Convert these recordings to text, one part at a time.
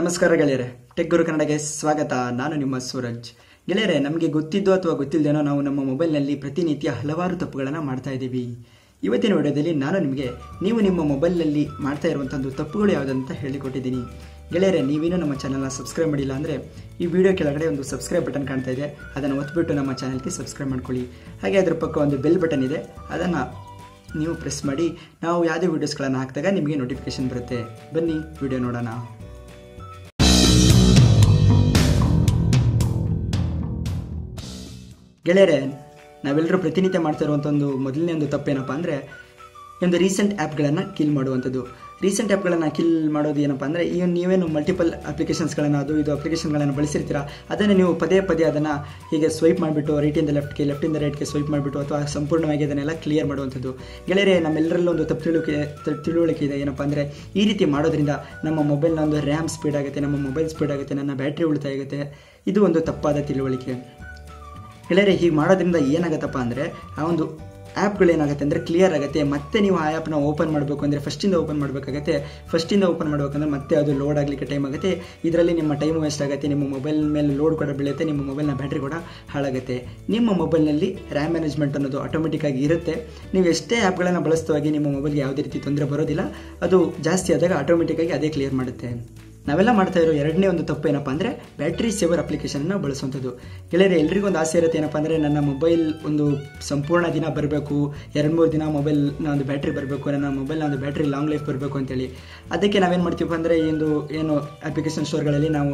ನಮಸ್ಕಾರ ಗೆಳೆಯರೆ ಟೆಕ್ ಗುರು ಕನ್ನಡಗೆ ಸ್ವಾಗತ. ನಾನು ನಿಮ್ಮ ಸೂರಜ್. ಗೆಳೆಯರೆ, ನಮಗೆ ಗೊತ್ತಿದ್ದು ಅಥವಾ ಗೊತ್ತಿಲ್ಲದೇನೋ ನಾವು ನಮ್ಮ ಮೊಬೈಲ್ನಲ್ಲಿ ಪ್ರತಿನಿತ್ಯ ಹಲವಾರು ತಪ್ಪುಗಳನ್ನು ಮಾಡ್ತಾ ಇದ್ದೀವಿ. ಇವತ್ತಿನ ವಿಡಿಯೋದಲ್ಲಿ ನಾನು ನಿಮಗೆ ನೀವು ನಿಮ್ಮ ಮೊಬೈಲ್ನಲ್ಲಿ ಮಾಡ್ತಾ ಇರುವಂಥದ್ದು ತಪ್ಪುಗಳು ಯಾವುದಂತ ಹೇಳಿಕೊಟ್ಟಿದ್ದೀನಿ. ಗೆಳೆಯರೆ ನೀವೇನು ನಮ್ಮ ಚಾನಲ್ನ ಸಬ್ಸ್ಕ್ರೈಬ್ ಮಾಡಿಲ್ಲ ಅಂದರೆ ಈ ವಿಡಿಯೋ ಕೆಳಗಡೆ ಒಂದು ಸಬ್ಸ್ಕ್ರೈಬ್ ಬಟನ್ ಕಾಣ್ತಾ ಇದೆ, ಅದನ್ನು ಒತ್ಬಿಟ್ಟು ನಮ್ಮ ಚಾನಲ್ಗೆ ಸಬ್ಸ್ಕ್ರೈಬ್ ಮಾಡ್ಕೊಳ್ಳಿ. ಹಾಗೆ ಅದರ ಪಕ್ಕ ಒಂದು ಬೆಲ್ ಬಟನ್ ಇದೆ, ಅದನ್ನು ನೀವು ಪ್ರೆಸ್ ಮಾಡಿ, ನಾವು ಯಾವುದೇ ವೀಡಿಯೋಸ್ಗಳನ್ನು ಹಾಕಿದಾಗ ನಿಮಗೆ ನೋಟಿಫಿಕೇಶನ್ ಬರುತ್ತೆ. ಬನ್ನಿ, ವಿಡಿಯೋ ನೋಡೋಣ. ಗೆಳೆಯರೆ, ನಾವೆಲ್ಲರೂ ಪ್ರತಿನಿತ್ಯ ಮಾಡ್ತಾ ಇರುವಂಥ ಒಂದು ಮೊದಲನೇ ಒಂದು ತಪ್ಪೇನಪ್ಪ ಅಂದರೆ, ಒಂದು ರೀಸೆಂಟ್ ಆ್ಯಪ್ಗಳನ್ನು ಕಿಲ್ ಮಾಡುವಂಥದ್ದು. ರೀಸೆಂಟ್ ಆ್ಯಪ್ಗಳನ್ನು ಕಿಲ್ ಮಾಡೋದು ಏನಪ್ಪ ಅಂದರೆ ಈ ನೀವೇನು ಮಲ್ಟಿಪಲ್ ಅಪ್ಲಿಕೇಶನ್ಸ್ಗಳನ್ನು ಅದು ಇದು ಅಪ್ಲಿಕೇಶನ್ಗಳನ್ನು ಬಳಸಿರ್ತೀರ, ಅದನ್ನು ನೀವು ಪದೇ ಪದೇ ಅದನ್ನು ಹೀಗೆ ಸ್ವೈಪ್ ಮಾಡಿಬಿಟ್ಟು ರೈಟಿಂದ ಲೆಫ್ಟ್ಗೆ ಲೆಫ್ಟಿಂದ ರೈಟ್ಗೆ ಸ್ವೈಪ್ ಮಾಡಿಬಿಟ್ಟು ಅಥವಾ ಸಂಪೂರ್ಣವಾಗಿ ಅದನ್ನೆಲ್ಲ ಕ್ಲಿಯರ್ ಮಾಡುವಂಥದ್ದು. ಗೆಳೆಯರೆ, ನಮ್ಮೆಲ್ಲರಲ್ಲೂ ಒಂದು ತಪ್ಪು ತಿಳುವಿಕೆ ತಿಳುವಳಿಕೆ ಇದೆ ಏನಪ್ಪ ಅಂದರೆ, ಈ ರೀತಿ ಮಾಡೋದ್ರಿಂದ ನಮ್ಮ ಮೊಬೈಲ್ನ ಒಂದು ರ್ಯಾಮ್ ಸ್ಪೀಡ್ ಆಗುತ್ತೆ, ನಮ್ಮ ಮೊಬೈಲ್ ಸ್ಪೀಡ್ ಆಗುತ್ತೆ, ನನ್ನ ಬ್ಯಾಟ್ರಿ ಉಳಿತಾಯ ಆಗುತ್ತೆ. ಇದು ಒಂದು ತಪ್ಪಾದ ತಿಳುವಳಿಕೆ. ಗೆಳೆಯರೆ ಹೀಗೆ ಮಾಡೋದ್ರಿಂದ ಏನಾಗುತ್ತಪ್ಪ ಅಂದರೆ, ಆ ಒಂದು ಆ್ಯಪ್ಗಳೇನಾಗುತ್ತೆ ಅಂದರೆ ಕ್ಲಿಯರ್ ಆಗುತ್ತೆ. ಮತ್ತೆ ನೀವು ಆ ಆ್ಯಪ್ನ ಓಪನ್ ಮಾಡಬೇಕು ಅಂದರೆ ಫಸ್ಟಿಂದ ಓಪನ್ ಮಾಡಬೇಕಾಗತ್ತೆ. ಫಸ್ಟಿಂದ ಓಪನ್ ಮಾಡಬೇಕಂದ್ರೆ ಮತ್ತೆ ಅದು ಲೋಡ್ ಆಗಲಿಕ್ಕೆ ಟೈಮ್ ಆಗುತ್ತೆ. ಇದರಲ್ಲಿ ನಿಮ್ಮ ಟೈಮ್ ವೇಸ್ಟ್ ಆಗುತ್ತೆ, ನಿಮ್ಮ ಮೊಬೈಲ್ ಮೇಲೆ ಲೋಡ್ ಕೂಡ ಬೀಳುತ್ತೆ, ನಿಮ್ಮ ಮೊಬೈಲ್ನ ಬ್ಯಾಟ್ರಿ ಕೂಡ ಹಾಳಾಗುತ್ತೆ. ನಿಮ್ಮ ಮೊಬೈಲ್ನಲ್ಲಿ ರ್ಯಾಮ್ ಮ್ಯಾನೇಜ್ಮೆಂಟ್ ಅನ್ನೋದು ಆಟೋಮೆಟಿಕ್ಕಾಗಿ ಇರುತ್ತೆ. ನೀವು ಎಷ್ಟೇ ಆ್ಯಪ್ಗಳನ್ನು ಬಳಸ್ತವಾಗಿ ನಿಮ್ಮ ಮೊಬೈಲ್ಗೆ ಯಾವುದೇ ರೀತಿ ತೊಂದರೆ ಬರೋದಿಲ್ಲ. ಅದು ಜಾಸ್ತಿ ಆದಾಗ ಆಟೋಮೆಟಿಕ್ಕಾಗಿ ಅದೇ ಕ್ಲಿಯರ್ ಮಾಡುತ್ತೆ. ನಾವೆಲ್ಲ ಮಾಡ್ತಾ ಇರೋ ಎರಡನೇ ಒಂದು ತಪ್ಪು ಏನಪ್ಪ ಅಂದರೆ ಬ್ಯಾಟ್ರಿ ಸೇವರ್ ಅನ್ನು ಬಳಸುವಂಥದ್ದು. ಗೆಳೆಯರೆ, ಎಲ್ರಿಗೂ ಒಂದು ಆಸೆ ಇರುತ್ತೆ ಏನಪ್ಪ ಅಂದರೆ ನನ್ನ ಮೊಬೈಲ್ ಒಂದು ಸಂಪೂರ್ಣ ದಿನ ಬರಬೇಕು, ಎರಡು ಮೂರು ದಿನ ಮೊಬೈಲ್ ಒಂದು ಬ್ಯಾಟ್ರಿ ಬರಬೇಕು, ನನ್ನ ಮೊಬೈಲ್ನ ಒಂದು ಬ್ಯಾಟ್ರಿ ಲಾಂಗ್ ಲೈಫ್ ಬರಬೇಕು ಅಂತೇಳಿ. ಅದಕ್ಕೆ ನಾವೇನು ಮಾಡ್ತೀವಪ್ಪ ಅಂದರೆ ಒಂದು ಏನು ಅಪ್ಲಿಕೇಶನ್ ಸ್ಟೋರ್ಗಳಲ್ಲಿ ನಾವು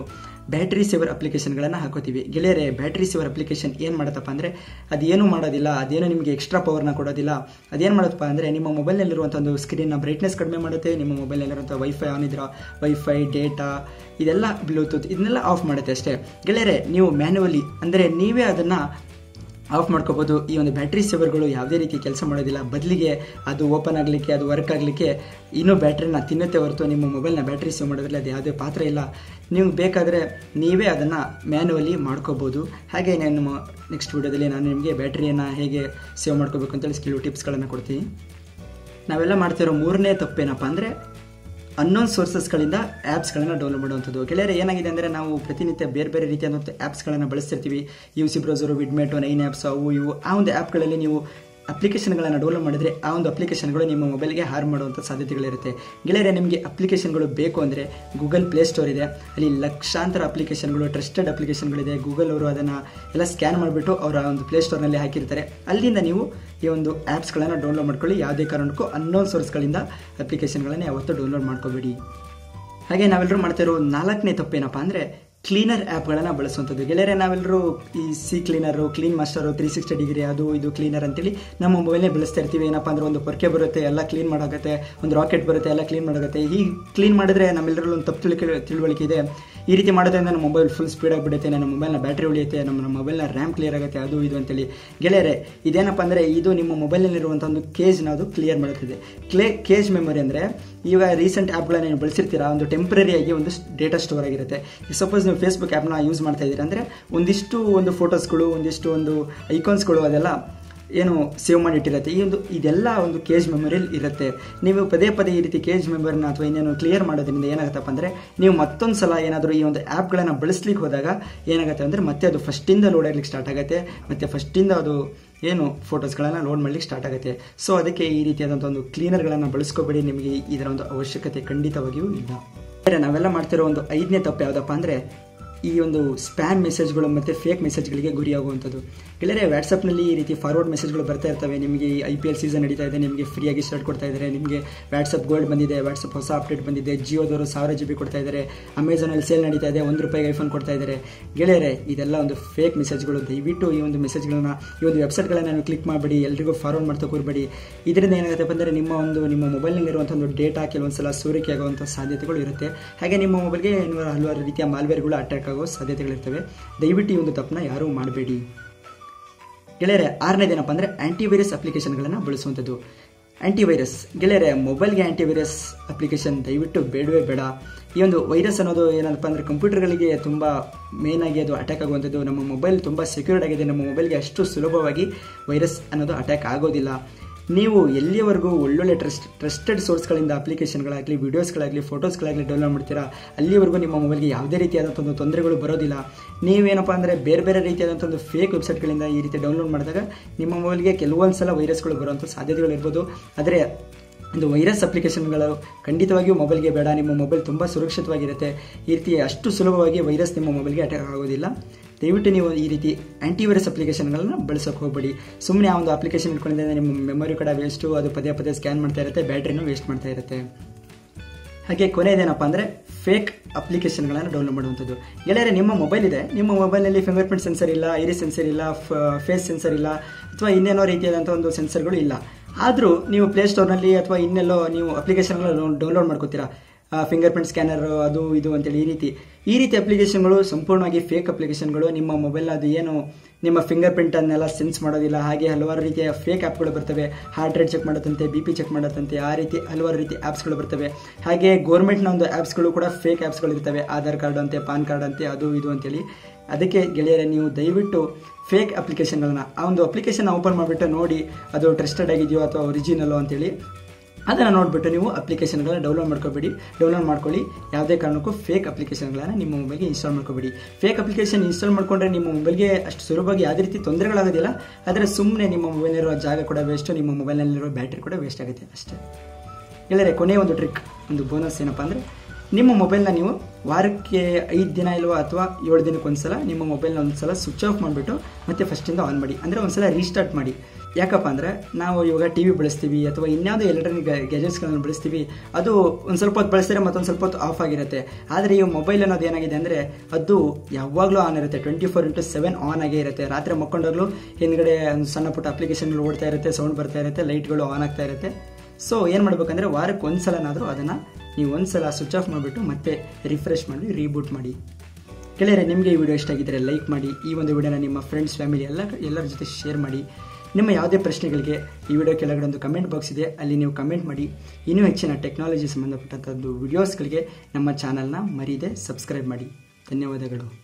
ಬ್ಯಾಟ್ರಿ ಸೇವರ್ ಅಪ್ಲಿಕೇಶನ್ಗಳನ್ನು ಹಾಕೋತೀವಿ. ಗೆಳೆಯರೆ ಬ್ಯಾಟ್ರಿ ಸೇವರ್ ಅಪ್ಲಿಕೇಶನ್ ಏನು ಮಾಡುತ್ತಪ್ಪ ಅಂದರೆ, ಅದೇನು ಮಾಡೋದಿಲ್ಲ, ಅದೇನು ನಿಮಗೆ ಎಕ್ಸ್ಟ್ರಾ ಪವರ್ನ ಕೊಡೋದಿಲ್ಲ. ಅದೇನು ಮಾಡುತ್ತಪ್ಪ ಅಂದರೆ, ನಿಮ್ಮ ಮೊಬೈಲ್ನಲ್ಲಿರುವಂಥ ಒಂದು ಸ್ಕ್ರೀನ್ನ ಬ್ರೈಟ್ನೆಸ್ ಕಡಿಮೆ ಮಾಡುತ್ತೆ, ನಿಮ್ಮ ಮೊಬೈಲ್ನಲ್ಲಿರುವಂಥ ವೈಫೈ ಆನ್ ಇದ್ರ ವೈಫೈ ಡೇಟಾ ಇದೆಲ್ಲ ಬ್ಲೂಟೂತ್ ಇದನ್ನೆಲ್ಲ ಆಫ್ ಮಾಡುತ್ತೆ ಅಷ್ಟೇ. ಗೆಳೆಯರೆ, ನೀವು ಮ್ಯಾನ್ಯುವಲಿ ಅಂದರೆ ನೀವೇ ಅದನ್ನು ಆಫ್ ಮಾಡ್ಕೋಬೋದು. ಈ ಒಂದು ಬ್ಯಾಟ್ರಿ ಸೇವರ್ಗಳು ಯಾವುದೇ ರೀತಿ ಕೆಲಸ ಮಾಡೋದಿಲ್ಲ. ಬದಲಿಗೆ ಅದು ಓಪನ್ ಆಗಲಿಕ್ಕೆ, ಅದು ವರ್ಕ್ ಆಗಲಿಕ್ಕೆ ಇನ್ನೂ ಬ್ಯಾಟ್ರಿನ ತಿನ್ನುತ್ತೆ ಹೊರತು ನಿಮ್ಮ ಮೊಬೈಲ್ನ ಬ್ಯಾಟ್ರಿ ಸೇವ್ ಮಾಡೋದ್ರಲ್ಲಿ ಅದು ಯಾವುದೇ ಪಾತ್ರ ಇಲ್ಲ. ನೀವು ಬೇಕಾದರೆ ನೀವೇ ಅದನ್ನು ಮ್ಯಾನ್ಯುವಲಿ ಮಾಡ್ಕೋಬೋದು. ಹಾಗೆ ನಾನು ನೆಕ್ಸ್ಟ್ ವೀಡಿಯೋದಲ್ಲಿ ನಾನು ನಿಮಗೆ ಬ್ಯಾಟ್ರಿಯನ್ನು ಹೇಗೆ ಸೇವ್ ಮಾಡ್ಕೋಬೇಕು ಅಂತೇಳಿ ಕೆಲವು ಟಿಪ್ಸ್ಗಳನ್ನು ಕೊಡ್ತೀನಿ. ನಾವೆಲ್ಲ ಮಾಡ್ತಿರೋ ಮೂರನೇ ತಪ್ಪೇನಪ್ಪ ಅಂದರೆ ಅನ್ನೋನ್ ಸೋರ್ಸಸ್ಗಳಿಂದ ಆ್ಯಪ್ಸ್ಗಳನ್ನು ಡೌನ್ಲೋಡ್ ಮಾಡುವಂಥದ್ದು. ಗೆಳೆಯರೆ, ಏನಾಗಿದೆ ಅಂದರೆ ನಾವು ಪ್ರತಿನಿತ್ಯ ಬೇರೆ ಬೇರೆ ರೀತಿಯಾದಂಥ ಆ್ಯಪ್ಸ್ಗಳನ್ನು ಬಳಸ್ತಿರ್ತೀವಿ. U C browser VidMate nine apps ಅವು ಇವು. ಆ ಒಂದು ಆ್ಯಪ್ಗಳಲ್ಲಿ ನೀವು ಅಪ್ಲಿಕೇಶನ್ಗಳನ್ನು ಡೌನ್ಲೋಡ್ ಮಾಡಿದರೆ ಆ ಒಂದು ಅಪ್ಲಿಕೇಶನ್ಗಳು ನಿಮ್ಮ ಮೊಬೈಲ್ಗೆ ಹಾರ್ ಮಾಡುವಂಥ ಸಾಧ್ಯತೆಗಳಿರುತ್ತೆ. ಗೆಳೆಯರೆ, ನಿಮಗೆ ಅಪ್ಲಿಕೇಶನ್ಗಳು ಬೇಕು ಅಂದರೆ ಗೂಗಲ್ ಪ್ಲೇ ಸ್ಟೋರ್ ಇದೆ. ಅಲ್ಲಿ ಲಕ್ಷಾಂತರ ಅಪ್ಲಿಕೇಶನ್ಗಳು, ಟ್ರಸ್ಟೆಡ್ ಅಪ್ಲಿಕೇಶನ್ಗಳಿದೆ. ಗೂಗಲ್ ಅವರು ಅದನ್ನು ಎಲ್ಲ ಸ್ಕ್ಯಾನ್ ಮಾಡಿಬಿಟ್ಟು ಅವರ ಒಂದು ಪ್ಲೇ ಸ್ಟೋರ್ನಲ್ಲಿ ಹಾಕಿರ್ತಾರೆ. ಅಲ್ಲಿಂದ ನೀವು ಈ ಒಂದು ಆ್ಯಪ್ಸ್ಗಳನ್ನು ಡೌನ್ಲೋಡ್ ಮಾಡ್ಕೊಳ್ಳಿ. ಯಾವುದೇ ಕಾರಣಕ್ಕೂ ಅನ್ನೋನ್ ಸೋರ್ಸ್ಗಳಿಂದ ಅಪ್ಲಿಕೇಶನ್ಗಳನ್ನೇ ಯಾವತ್ತೂ ಡೌನ್ಲೋಡ್ ಮಾಡ್ಕೋಬೇಡಿ. ಹಾಗೆ ನಾವೆಲ್ಲರೂ ಮಾಡ್ತಾ ಇರೋ ನಾಲ್ಕನೇ ತಪ್ಪೇನಪ್ಪ ಅಂದರೆ ಕ್ಲೀನರ್ ಆ್ಯಪ್ಗಳನ್ನು ಬಳಸುವಂಥದ್ದು. ಗೆಳೆಯರೆ ನಾವೆಲ್ಲರೂ ಈ C cleaner clean master three sixty degree, ಅದು ಇದು ಕ್ಲೀನರ್ ಅಂತೇಳಿ ನಮ್ಮ ಮೊಬೈಲ್ನೇ ಬಳಸ್ತಾ ಇರ್ತೀವಿ. ಏನಪ್ಪ ಅಂದ್ರೆ ಒಂದು ಪೊರ್ಕೆ ಬರುತ್ತೆ, ಎಲ್ಲ ಕ್ಲೀನ್ ಮಾಡೋಗುತ್ತೆ, ಒಂದು ರಾಕೆಟ್ ಬರುತ್ತೆ, ಎಲ್ಲ ಕ್ಲೀನ್ ಮಾಡೋಗುತ್ತೆ. ಈ ಕ್ಲೀನ್ ಮಾಡಿದ್ರೆ ನಮ್ಮೆಲ್ಲರಲ್ಲೂ ಒಂದು ತಪ್ಪು ತಿಳುವಳಿಕೆ ತಿಳುವಳಿಕೆ ಇದೆ. ಈ ರೀತಿ ಮಾಡೋದ್ರಿಂದ ನಮ್ಮ ಮೊಬೈಲ್ ಫುಲ್ ಸ್ಪೀಡ್ ಆಗಿಬಿಡುತ್ತೆ ನನ್ನ ಮೊಬೈಲ್ನ ಬ್ಯಾಟ್ರಿ ಉಳಿಯುತ್ತೆ, ನಮ್ಮ ಮೊಬೈಲ್ನ ರ್ಯಾಮ್ ಕ್ಲಿಯರ್ ಆಗುತ್ತೆ, ಅದು ಇದು ಅಂತೇಳಿ. ಗೆಳೆಯರೆ, ಇದೇನಪ್ಪ ಅಂದರೆ ಇದು ನಿಮ್ಮ ಮೊಬೈಲ್ನಲ್ಲಿರುವಂಥ ಒಂದು ಕೇಜ್ನ ಅದು ಕ್ಲಿಯರ್ ಮಾಡುತ್ತದೆ ಕ್ಲೇ ಕೇಜ್ ಮೆಮೊರಿ ಅಂದರೆ ಈಗ ರೀಸೆಂಟ್ ಆ್ಯಪ್ಗಳನ್ನ ನೀವು ಬಳಸಿರ್ತೀರಾ, ಒಂದು ಟೆಂಪ್ರರಿಯಾಗಿ ಒಂದು ಡೇಟಾ ಸ್ಟೋರ್ ಆಗಿರುತ್ತೆ. ಸಪೋಸ್ ಫೇಸ್ಬುಕ್ ಆ್ಯಪ್ನ ಯೂಸ್ ಮಾಡ್ತಾ ಇದ್ದೀರಾ? ಅಂದರೆ ಒಂದಿಷ್ಟು ಒಂದು ಫೋಟೋಸ್ಗಳು ಒಂದಿಷ್ಟು ಒಂದು ಐಕಾನ್ಸ್ಗಳು ಅದೆಲ್ಲ ಏನು ಸೇವ್ ಮಾಡಿ ಇಟ್ಟಿರುತ್ತೆ. ಈ ಒಂದು, ಇದೆಲ್ಲ ಒಂದು ಕೇಜ್ ಮೆಮೊರಿಯಲ್ಲಿ ಇರುತ್ತೆ. ನೀವು ಪದೇ ಪದೇ ಈ ರೀತಿ ಕೇಜ್ ಮೆಮೊರಿನ ಅಥವಾ ಇನ್ನೇನು ಕ್ಲಿಯರ್ ಮಾಡೋದ್ರಿಂದ ಏನಾಗುತ್ತಪ್ಪ ಅಂದರೆ ನೀವು ಮತ್ತೊಂದು ಸಲ ಏನಾದರೂ ಈ ಒಂದು ಆ್ಯಪ್ಗಳನ್ನು ಬಳಸ್ಲಿಕ್ಕೆ ಹೋದಾಗ ಏನಾಗುತ್ತೆ ಅಂದರೆ ಮತ್ತೆ ಅದು ಫಸ್ಟಿಂದ ಲೋಡ್ ಆಗಲಿಕ್ಕೆ ಸ್ಟಾರ್ಟ್ ಆಗುತ್ತೆ. ಮತ್ತು ಫಸ್ಟಿಂದ ಅದು ಏನು ಫೋಟೋಸ್ಗಳನ್ನು ಲೋಡ್ ಮಾಡಲಿಕ್ಕೆ ಸ್ಟಾರ್ಟ್ ಆಗುತ್ತೆ. ಸೊ ಅದಕ್ಕೆ ಈ ರೀತಿಯಾದಂಥ ಒಂದು ಕ್ಲೀನರ್ಗಳನ್ನು ಬಳಸ್ಕೋಬೇಡಿ. ನಿಮಗೆ ಇದರ ಒಂದು ಅವಶ್ಯಕತೆ ಖಂಡಿತವಾಗಿಯೂ ಇಲ್ಲ. ನಾವೆಲ್ಲ ಮಾಡ್ತಿರೋ ಒಂದು ಐದನೇ ತಪ್ಪು ಯಾವುದಪ್ಪ ಅಂದರೆ ಈ ಒಂದು ಸ್ಪ್ಯಾಮ್ ಮೆಸೇಜ್ಗಳು ಮತ್ತು ಫೇಕ್ ಮೆಸೇಜ್ಗಳಿಗೆ ಗುರಿಯಾಗುವಂಥದ್ದು. ಗೆಳೆಯರೆ ವ್ಯಾಟ್ಸಪ್ನಲ್ಲಿ ಈ ರೀತಿ ಫಾರ್ವರ್ಡ್ ಮೆಸೇಜ್ಗಳು ಬರ್ತಾ ಇರ್ತವೆ. ನಿಮಗೆ ಐ ಪಿ ಎಲ್ ಸೀಸನ್ ನಡೀತಾ ಇದೆ, ನಿಮಗೆ ಫ್ರೀಯಾಗಿ ಶರ್ಟ್ ಕೊಡ್ತಾ ಇದ್ದಾರೆ, ನಿಮಗೆ ವ್ಯಾಟ್ಸಪ್ ಗೋಲ್ಡ್ ಬಂದಿದೆ ವ್ಯಾಟ್ಸಪ್ ಹೊಸ ಅಪ್ಡೇಟ್ ಬಂದಿದೆ ಜಿಯೋದವರು ಸಾವಿರ ಜಿ ಬಿ ಕೊಡ್ತಾ ಇದ್ದಾರೆ ಅಮೆಝಾನಲ್ಲಿ ಸೇಲ್ ನಡೀತಾ ಇದೆ, ಒಂದು ರೂಪಾಯಿಗೆ ಐಫೋನ್ ಕೊಡ್ತಾ ಇದ್ದಾರೆ. ಗೆಳೆಯರೆ, ಇದೆಲ್ಲ ಒಂದು ಫೇಕ್ ಮೆಸೇಜ್ಗಳು ದಯವಿಟ್ಟು ಈ ಒಂದು ಮೆಸೇಜ್ಗಳನ್ನ ಈ ಒಂದು ವೆಬ್ಸೈಟ್ಗಳನ್ನ ನೀವು ಕ್ಲಿಕ್ ಮಾಡಬೇಡಿ, ಎಲ್ರಿಗೂ ಫಾರ್ವರ್ಡ್ ಮಾಡ್ತಾ ಕೂರಬೇಡಿ. ಇದರಿಂದ ಏನಾಗುತ್ತೆ ಬಂದರೆ ನಿಮ್ಮ ಒಂದು, ನಿಮ್ಮ ಮೊಬೈಲ್ನಲ್ಲಿರುವಂಥ ಒಂದು ಡೇಟಾ ಕೆಲವೊಂದು ಸಲ ಸೋರಿಕೆ ಆಗುವಂಥ ಸಾಧ್ಯತೆಗಳು ಇರುತ್ತೆ. ಹಾಗೆ ನಿಮ್ಮ ಮೊಬೈಲ್ಗೆ ಹಲವಾರು ರೀತಿಯ ಮಾಲ್ವೇರ್ಗಳು ಅಟ್ಯಾಕ್ ಆಗೋ ಸಾಧ್ಯತೆಗಳಿರ್ತವೆ. ದಯವಿಟ್ಟು ಈ ಒಂದು ತಪ್ಪನ್ನ ಯಾರೂ ಮಾಡಬೇಡಿ. ಗೆಳೆಯರೆ ಆರನೇದೇನಪ್ಪ ಅಂದರೆ ಆ್ಯಂಟಿವೈರಸ್ ಅಪ್ಲಿಕೇಶನ್ಗಳನ್ನು ಬಳಸುವಂಥದ್ದು. ಆ್ಯಂಟಿವೈರಸ್ ಗೆಳೆಯರೆ ಮೊಬೈಲ್ಗೆ ಆ್ಯಂಟಿವೈರಸ್ ಅಪ್ಲಿಕೇಶನ್ ದಯವಿಟ್ಟು ಬೇಡವೇ ಬೇಡ. ಈ ಒಂದು ವೈರಸ್ ಅನ್ನೋದು ಏನಪ್ಪ ಅಂದರೆ ಕಂಪ್ಯೂಟರ್ಗಳಿಗೆ ತುಂಬ ಆಗಿ ಅದು ಅಟ್ಯಾಕ್ ಆಗುವಂಥದ್ದು. ನಮ್ಮ ಮೊಬೈಲ್ ತುಂಬ ಸೆಕ್ಯೂರ್ಡ್ ಆಗಿದೆ. ನಮ್ಮ ಮೊಬೈಲ್ಗೆ ಅಷ್ಟು ಸುಲಭವಾಗಿ ವೈರಸ್ ಅನ್ನೋದು ಅಟ್ಯಾಕ್ ಆಗೋದಿಲ್ಲ. ನೀವು ಎಲ್ಲಿಯವರೆಗೂ ಒಳ್ಳೊಳ್ಳೆ ಟ್ರಸ್ಟ್ ಟ್ರಸ್ಟೆಡ್ ಸೋರ್ಸ್ಗಳಿಂದ ಅಪ್ಲಿಕೇಶನ್ಗಳಾಗಲಿ ವೀಡಿಯೋಸ್ಗಳಾಗಲಿ ಫೋಟೋಸ್ಗಳಾಗಲಿ ಡೌನ್ಲೋಡ್ ಮಾಡ್ತೀರಾ? ಅಲ್ಲಿವರೆಗೂ ನಿಮ್ಮ ಮೊಬೈಲ್ಗೆ ಯಾವುದೇ ರೀತಿಯಾದಂಥ ಒಂದು ತೊಂದರೆಗಳು ಬರೋದಿಲ್ಲ. ನೀವೇನಪ್ಪ ಅಂದರೆ ಬೇರೆ ಬೇರೆ ರೀತಿಯಾದಂಥ ಒಂದು ಫೇಕ್ ವೆಬ್ಸೈಟ್ಗಳಿಂದ ಈ ರೀತಿ ಡೌನ್ಲೋಡ್ ಮಾಡಿದಾಗ ನಿಮ್ಮ ಮೊಬೈಲ್ಗೆ ಕೆಲವೊಂದು ಸಲ ವೈರಸ್ಗಳು ಬರುವಂಥ ಸಾಧ್ಯತೆಗಳು ಇರ್ಬೋದು. ಆದರೆ ಒಂದು ವೈರಸ್ ಅಪ್ಲಿಕೇಶನ್ಗಳು ಖಂಡಿತವಾಗಿಯೂ ಮೊಬೈಲ್ಗೆ ಬೇಡ. ನಿಮ್ಮ ಮೊಬೈಲ್ ತುಂಬ ಸುರಕ್ಷಿತವಾಗಿರುತ್ತೆ. ಈ ರೀತಿ ಅಷ್ಟು ಸುಲಭವಾಗಿ ವೈರಸ್ ನಿಮ್ಮ ಮೊಬೈಲ್ಗೆ ಅಟ್ಯಾಕ್ ಆಗೋದಿಲ್ಲ. ದಯವಿಟ್ಟು ನೀವು ಈ ರೀತಿ ಆ್ಯಂಟಿವೈರಸ್ ಅಪ್ಲಿಕೇಶನ್ಗಳನ್ನ ಬಳಸೋಕೆ ಹೋಗಬೇಡಿ. ಸುಮ್ಮನೆ ಆ ಒಂದು ಅಪ್ಲಿಕೇಶನ್ ಇಟ್ಕೊಂಡಿದ್ದರೆ ನಿಮ್ಮ ಮೆಮೊರಿ ಕೂಡ ವೇಸ್ಟು ಅದು ಪದೇ ಪದೇ ಸ್ಕ್ಯಾನ್ ಮಾಡ್ತಾ ಇರುತ್ತೆ ಬ್ಯಾಟ್ರಿನೂ ವೇಸ್ಟ್ ಮಾಡ್ತಾ ಇರುತ್ತೆ. ಹಾಗೆ ಕೊನೆಯದೇನಪ್ಪ ಅಂದರೆ ಫೇಕ್ ಅಪ್ಲಿಕೇಶನ್ಗಳನ್ನು ಡೌನ್ಲೋಡ್ ಮಾಡುವಂಥದ್ದು. ಗೆಳೆಯರೆ ನಿಮ್ಮ ಮೊಬೈಲ್ ಇದೆ. ನಿಮ್ಮ ಮೊಬೈಲ್ನಲ್ಲಿ ಫಿಂಗರ್ ಪ್ರಿಂಟ್ ಸೆನ್ಸರ್ ಇಲ್ಲ ಐರಿ ಸೆನ್ಸರ್ ಇಲ್ಲ ಫೇಸ್ ಸೆನ್ಸರ್ ಇಲ್ಲ, ಅಥವಾ ಇನ್ನೇನೋ ರೀತಿಯಾದಂಥ ಒಂದು ಸೆನ್ಸರ್ಗಳು ಇಲ್ಲ. ಆದರೂ ನೀವು ಪ್ಲೇಸ್ಟೋರ್ನಲ್ಲಿ ಅಥವಾ ಇನ್ನೆಲ್ಲೋ ನೀವು ಅಪ್ಲಿಕೇಶನ್ಗಳನ್ನ ಡೌನ್ಲೋಡ್ ಮಾಡ್ಕೋತೀರಾ. ಫಿಂಗರ್ ಪ್ರಿಂಟ್ ಸ್ಕ್ಯಾನರ್ ಅದು ಇದು ಅಂತೇಳಿ ಈ ರೀತಿ. ಈ ರೀತಿ ಅಪ್ಲಿಕೇಶನ್ಗಳು ಸಂಪೂರ್ಣವಾಗಿ ಫೇಕ್ ಅಪ್ಲಿಕೇಶನ್ಗಳು ನಿಮ್ಮ ಮೊಬೈಲ್ ಅದು ಏನು, ನಿಮ್ಮ ಫಿಂಗರ್ ಪ್ರಿಂಟ್ ಅನ್ನೆಲ್ಲ ಸೆನ್ಸ್ ಮಾಡೋದಿಲ್ಲ. ಹಾಗೆ ಹಲವಾರು ರೀತಿಯ ಫೇಕ್ ಆ್ಯಪ್ಗಳು ಬರ್ತವೆ. ಹಾರ್ಟ್ ರೇಟ್ ಚೆಕ್ ಮಾಡತ್ತಂತೆ ಬಿ ಪಿ ಚೆಕ್ ಮಾಡತ್ತಂತೆ. ಆ ರೀತಿ ಹಲವಾರು ರೀತಿ ಆ್ಯಪ್ಸ್ಗಳು ಬರ್ತವೆ. ಹಾಗೆ ಗೋರ್ಮೆಂಟ್ನ ಒಂದು ಆ್ಯಪ್ಸ್ಗಳು ಕೂಡ ಫೇಕ್ ಆ್ಯಪ್ಸ್ಗಳು ಇರ್ತವೆ. ಆಧಾರ್ ಕಾರ್ಡ್ ಅಂತೆ, ಪಾನ್ ಕಾರ್ಡ್ ಅಂತೆ, ಅದು ಇದು ಅಂತೇಳಿ. ಅದಕ್ಕೆ ಗೆಳೆಯರೆ, ನೀವು ದಯವಿಟ್ಟು ಫೇಕ್ ಅಪ್ಲಿಕೇಶನ್ಗಳನ್ನ ಆ ಒಂದು ಅಪ್ಲಿಕೇಶನ್ ಓಪನ್ ಮಾಡಿಬಿಟ್ಟು ನೋಡಿ. ಅದು ಟ್ರಸ್ಟೆಡ್ ಆಗಿದೆಯೋ ಅಥವಾ ಒರಿಜಿನಲ್ಲೋ ಅಂತೇಳಿ. ಅದನ್ನು ನೋಡಿಬಿಟ್ಟು ನೀವು ಅಪ್ಲಿಕೇಶನ್ಗಳನ್ನ ಡೌನ್ಲೋಡ್ ಮಾಡ್ಕೋಬೇಡಿ. ಡೌನ್ಲೋಡ್ ಮಾಡ್ಕೊಳ್ಳಿ. ಯಾವುದೇ ಕಾರಣಕ್ಕೂ ಫೇಕ್ ಅಪ್ಲಿಕೇಶನ್ಗಳನ್ನು ನಿಮ್ಮ ಮೊಬೈಲ್ಗೆ ಇನ್ಸ್ಟಾಲ್ ಮಾಡ್ಕೋಬೇಡಿ. ಫೇಕ್ ಅಪ್ಲಿಕೇಶನ್ ಇನ್ಸ್ಟಾಲ್ ಮಾಡ್ಕೊಂಡ್ರೆ ನಿಮ್ಮ ಮೊಬೈಲ್ಗೆ ಅಷ್ಟು ಸುಲಭವಾಗಿ ಯಾವುದೇ ರೀತಿ ತೊಂದರೆಗಳಾಗೋದಿಲ್ಲ. ಆದರೆ ಸುಮ್ಮನೆ ನಿಮ್ಮ ಮೊಬೈಲ್ನಲ್ಲಿರೋ ಜಾಗ ಕೂಡ ವೇಸ್ಟು ನಿಮ್ಮ ಮೊಬೈಲ್ನಲ್ಲಿರೋ ಬ್ಯಾಟ್ರಿ ಕೂಡ ವೇಸ್ಟ್ ಆಗುತ್ತೆ ಅಷ್ಟೇ. ಹೇಳಿದ್ರೆ ಕೊನೆಯ ಒಂದು ಟ್ರಿಕ್ ಒಂದು ಬೋನಸ್ ಏನಪ್ಪ ಅಂದರೆ, ನಿಮ್ಮ ಮೊಬೈಲ್ನ ನೀವು ವಾರಕ್ಕೆ ಐದು ದಿನ ಇಲ್ವೋ ಅಥವಾ ಏಳು ದಿನಕ್ಕೆ ಒಂದ್ಸಲ ನಿಮ್ಮ ಮೊಬೈಲ್ನ ಒಂದು ಸಲ ಸ್ವಿಚ್ ಆಫ್ ಮಾಡಿಬಿಟ್ಟು ಮತ್ತೆ ಫಸ್ಟಿಂದ ಆನ್ ಮಾಡಿ. ಅಂದರೆ ಒಂದು ಸಲ ರೀಸ್ಟಾರ್ಟ್ ಮಾಡಿ. ಯಾಕಪ್ಪ ಅಂದರೆ ನಾವು ಇವಾಗ ಟಿ ವಿ ಬಳಸ್ತೀವಿ ಅಥವಾ ಇನ್ಯಾವುದೋ ಎಲೆಕ್ಟ್ರಾನಿಕ್ ಗ್ಯಾಜೆಟ್ಸ್ಗಳನ್ನು ಬಳಸ್ತೀವಿ, ಅದು ಒಂದು ಸ್ವಲ್ಪ ಹೊತ್ತು ಬಳಸಿದ್ರೆ ಮತ್ತೊಂದು ಸ್ವಲ್ಪ ಹೊತ್ತು ಆಫ್ ಆಗಿರುತ್ತೆ. ಆದರೆ ಈ ಮೊಬೈಲ್ ಅನ್ನೋದು ಏನಾಗಿದೆ ಅಂದರೆ ಅದು ಯಾವಾಗಲೂ ಆನ್ ಇರುತ್ತೆ, twenty four into seven on ಆಗೇ ಇರುತ್ತೆ. ರಾತ್ರಿ ಮಕ್ಕೊಂಡಾಗಲೂ ಹಿಂದ್ಗಡೆ ಒಂದು ಸಣ್ಣ ಪುಟ್ಟ ಅಪ್ಲಿಕೇಶನ್ಗಳು ಓಡ್ತಾ ಇರುತ್ತೆ ಸೌಂಡ್ ಬರ್ತಾ ಇರುತ್ತೆ ಲೈಟ್ಗಳು ಆನ್ ಆಗ್ತಾ ಇರುತ್ತೆ. ಸೊ ಏನು ಮಾಡಬೇಕಂದ್ರೆ ವಾರಕ್ಕೆ ಒಂದು ಸಲನಾದರೂ ಅದನ್ನು ನೀವು ಒಂದು ಸಲ ಸ್ವಿಚ್ ಆಫ್ ಮಾಡಿಬಿಟ್ಟು ಮತ್ತೆ ರಿಫ್ರೆಶ್ ಮಾಡಿ ರೀಬೂಟ್ ಮಾಡಿ. ಗೆಳೆಯರೆ, ನಿಮಗೆ ಈ ವಿಡಿಯೋ ಇಷ್ಟ ಆಗಿದ್ದರೆ ಲೈಕ್ ಮಾಡಿ. ಈ ಒಂದು ವಿಡಿಯೋನ ನಿಮ್ಮ ಫ್ರೆಂಡ್ಸ್ ಫ್ಯಾಮಿಲಿ ಎಲ್ಲ, ಎಲ್ಲರ ಜೊತೆ ಶೇರ್ ಮಾಡಿ. ನಿಮ್ಮ ಯಾವುದೇ ಪ್ರಶ್ನೆಗಳಿಗೆ ಈ ವಿಡಿಯೋ ಕೆಳಗಡೆ ಒಂದು ಕಮೆಂಟ್ ಬಾಕ್ಸ್ ಇದೆ. ಅಲ್ಲಿ ನೀವು ಕಮೆಂಟ್ ಮಾಡಿ. ಇನ್ನೂ ಹೆಚ್ಚಿನ ಟೆಕ್ನಾಲಜಿ ಸಂಬಂಧಪಟ್ಟಂಥದ್ದು ವಿಡಿಯೋಸ್ಗಳಿಗೆ ನಮ್ಮ ಚಾನಲ್ನ ಮರೀದೆ ಸಬ್ಸ್ಕ್ರೈಬ್ ಮಾಡಿ. ಧನ್ಯವಾದಗಳು.